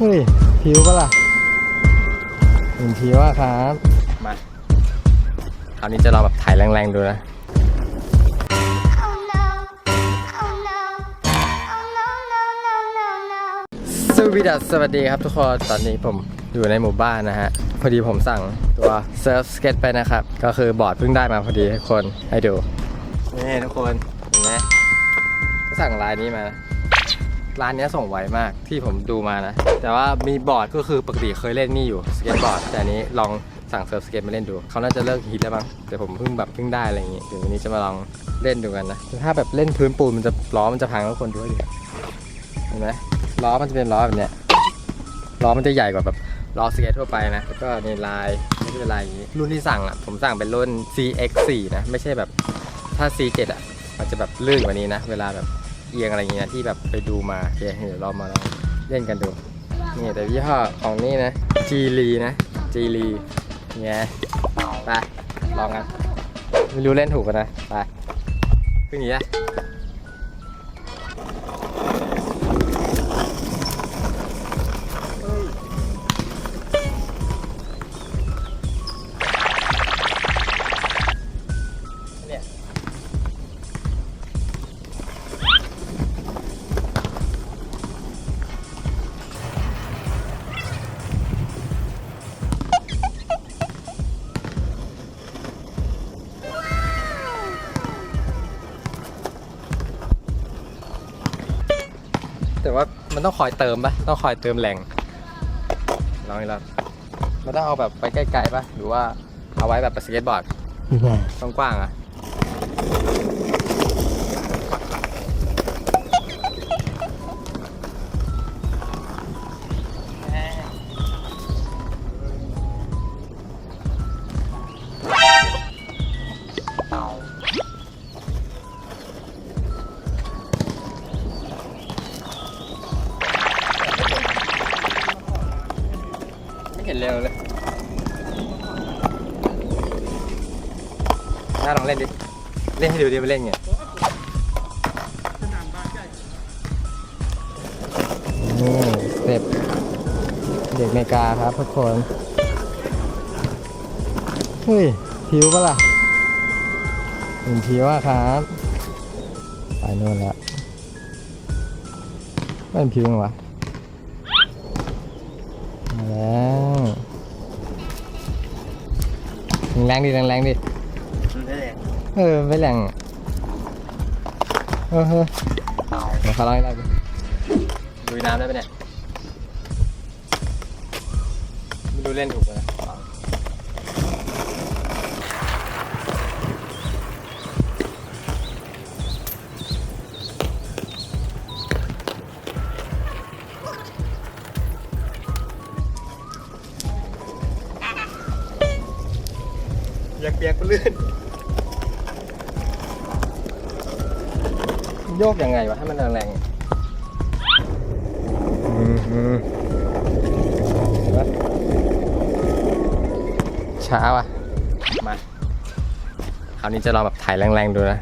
เฮ้ยผิวปะล่ะเห็นผิวอะครับ มาคราวนี้จะลองแบบถ่ายแรงๆดูนะ Oh no. Oh no. Oh no, no, no, no, no. สวัสดีสวัสดีครับทุกคน ตอนนี้ผมอยู่ในหมู่บ้านนะฮะ พอดีผมสั่งตัวเซิร์ฟสเก็ตไปนะครับ ก็คือบอร์ดเพิ่งได้มาพอดีให้คนให้ดู นี่ทุกคน เห็นไหมก็สั่งร้านนี้มา ร้านเนี้ยส่งไวมากที่ผมดูมานะ แต่ว่ามีบอร์ดก็คือปกติเคยเล่นนี่อยู่สเก็ตบอร์ดแต่อันนี้ลองสั่งเซิร์ฟสเก็ตมาเล่นดู เขาน่าจะเลิกฮิตแล้วมั้งแต่ผมเพิ่งแบบเพิ่งได้อะไรอย่างงี้เดี๋ยววันนี้จะมาลองเล่นดูกันนะถ้าแบบเล่นพื้นปูนมันจะล้อมันจะพังทุกคนดูให้ดีเห็นไหมล้อมันจะเป็นล้อแบบเนี้ยล้อมันจะใหญ่กว่าแบบล้อสเก็ตทั่วไปนะแล้วก็นี่ลายไม่ใช่ลายอย่างนี้รุ่นที่สั่งอะผมสั่งเป็นรุ่น CX4 นะไม่ใช่แบบถ้า C7 อะมันจะแบบลื่นกว่านี้นะ เวลาแบบ เอียงอะไรเงี้ยที่แบบไปดูมาเดี๋ยวเรามาลองเล่นกันดู นี่แต่ยี่ห้อของนี่นะจีรีนะจีรีเนี่ยไปลองกันไม่รู้เล่นถูกกันนะไปขึ้นอย่างนี้ แต่ว่ามันต้องคอยเติมปะต้องคอยเติมแรงลองอีกแล้วมันต้องเอาแบบไปใกล้ๆปะหรือว่าเอาไว้แบบสเก็ตบอร์ดกว้างๆอะ เห็นเร็วเลยน่าลองเล่นดิ เล่นให้ดูดิมันเล่นไงนี่สเต็ปเด็กเมกาครับทุกคน เฮ้ยผิวปะล่ะเห็นผิวอะครับไปโน่นละไม่เป็นผิวยังวะ แล้วแรงๆดิแรงๆดิเออไม่แรงอะเออเฮ้ยเดี๋ยวเขาลองให้ได้ดิดูน้ำได้ปะเนี่ยไม่รู้เล่นถูกไหมอย เปียกก็ลื่นโยกยังไงวะให้มันแรงๆเช้าว่ะ มา คราวนี้จะลองแบบถ่ายแรงๆดูนะ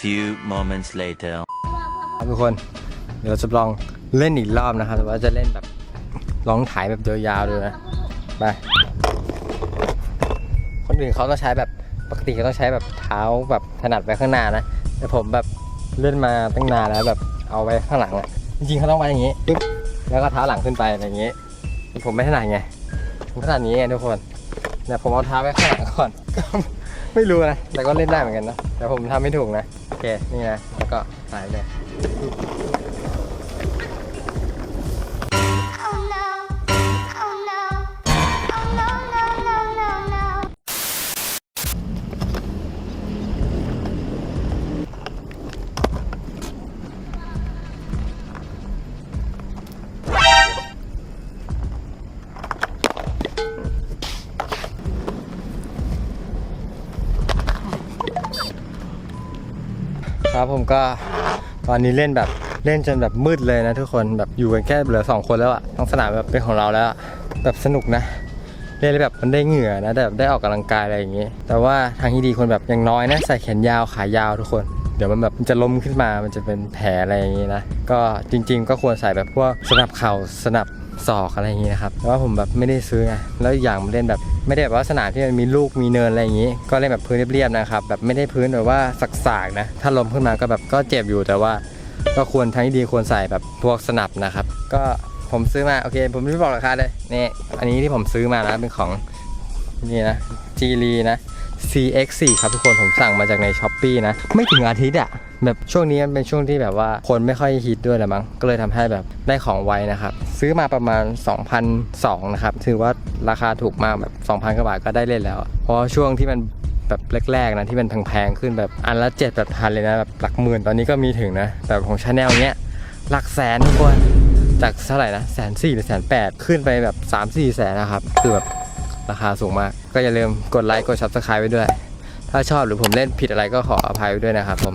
few moments later. ครับทุกคนเดี๋ยวเราจะลองเล่นอีกรอบนะครับแต่ว่าจะเล่นแบบลองถ่ายแบบยาวๆดูนะไปคนอื่นเขาต้องใช้แบบปกติเขาต้องใช้แบบเท้าแบบถนัดไปข้างหน้านะ แต่ผมแบบเล่นมาตั้งนานแล้วแบบเอาไว้ข้างหลังอะจริงๆเขาต้องไว้อย่างนี้ปึ๊บแล้วก็เท้าหลังขึ้นไปอะไรอย่างนี้ ผมไม่ถนัดไงผมถนัดนี้ไงทุกคนเนี่ยผมเอาเท้าไว้ข้างหลังก่อน ไม่รู้นะ แต่ก็เล่นได้เหมือนกันนะ แต่ผมทำไม่ถูกนะ โอเค นี่นะ แล้วก็หายเลย ครับผมก็ตอนนี้เล่นแบบเล่นจนแบบมืดเลยนะทุกคนแบบอยู่กันแค่เหลือสองคนแล้วอะทั้งสนามแบบเป็นของเราแล้วแบบสนุกนะเล่นแล้วแบบมันได้เหงื่อนะแบบได้ออกกำลังกายอะไรอย่างงี้แต่ว่าทางที่ดีคนแบบอย่างน้อยนะใส่แขนยาวขายาวทุกคนเดี๋ยวมันแบบมันจะล้มขึ้นมามันจะเป็นแผลอะไรอย่างงี้นะก็จริง ๆ ก็ควรใส่แบบพวกสนับเข่าสนับศอกอะไรอย่างงี้นะครับแต่ว่าผมแบบไม่ได้ซื้อไงแล้วอย่างมันเล่นแบบ ไม่ได้แบบว่าสนามที่มันมีลูกมีเนินอะไรอย่างงี้ ก็เล่นแบบพื้นเรียบๆนะครับแบบไม่ได้พื้นแบบว่าสากๆนะถ้าล้มขึ้นมาก็แบบก็เจ็บอยู่แต่ว่า ก็ควรทางที่ดีควรใส่แบบพวกสนับนะครับ ก็ผมซื้อมาโอเค ผมไม่บอกราคาเลยนี่อันนี้ที่ผมซื้อมานะเป็นของนี่นะจีรีนะ CX4 ครับทุกคนผมสั่งมาจากใน s h อ p e e นะ ไม่ถึงอาทิตย์อะ แบบช่วงนี้มันเป็นช่วงที่แบบว่าคนไม่ค่อยฮิตด้วยแหละมั้งก็เลยทำให้แบบได้ของไวนะครับ ซื้อมาประมาณ2,200นะครับถือว่าราคาถูกมากแบบ 2,000กว่าบาทก็ได้เล่นแล้ว เพราะช่วงที่มันแบบแรกๆนะที่มันแพงๆขึ้นแบบอันละเจ็ดแบบพันเลยนะแบบหลักหมื่นตอนนี้ก็มีถึงนะแต่ของชาแนลเนี้ยหลักแสนทุกคนจากเท่าไหร่นะแสนสี่หรือแสนแปดขึ้นไปแบบ3ามสี่แสนนะครับคือแบบราคาสูงมาก ก็อย่าลืมกดไลค์กด subscribe ไว้ด้วย ถ้าชอบหรือผมเล่นผิดอะไรก็ขออภัยไว้ด้วยนะครับผม